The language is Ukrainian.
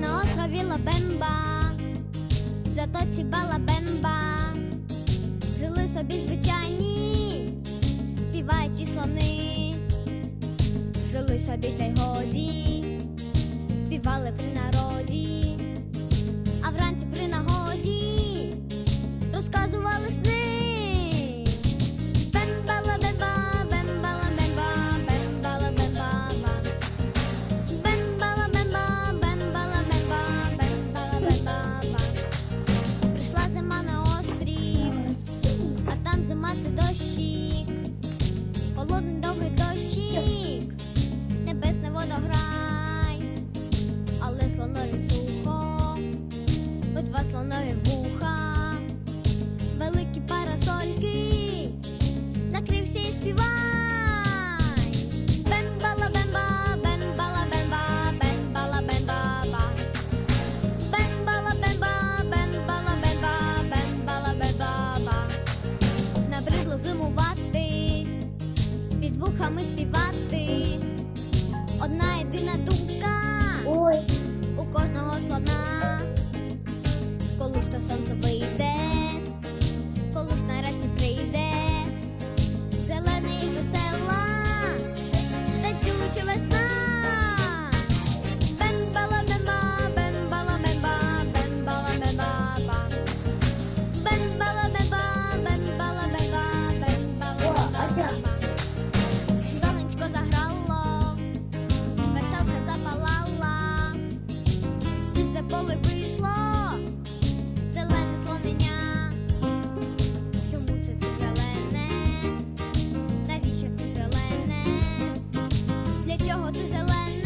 На острові Лабемба, в затоці Балабемба, жили собі звичайні, співаючи слони, жили собі та й годі, співали при народі, великі парасольки, накрився і співай. Бембала-бемба, бембала-бемба, бембала-бемба-ба. Бембала-бемба, бембала-бемба, бембала-бемба-ба. Набридло зимувати, під вухами співати. Одна єдина думка Jerusalem.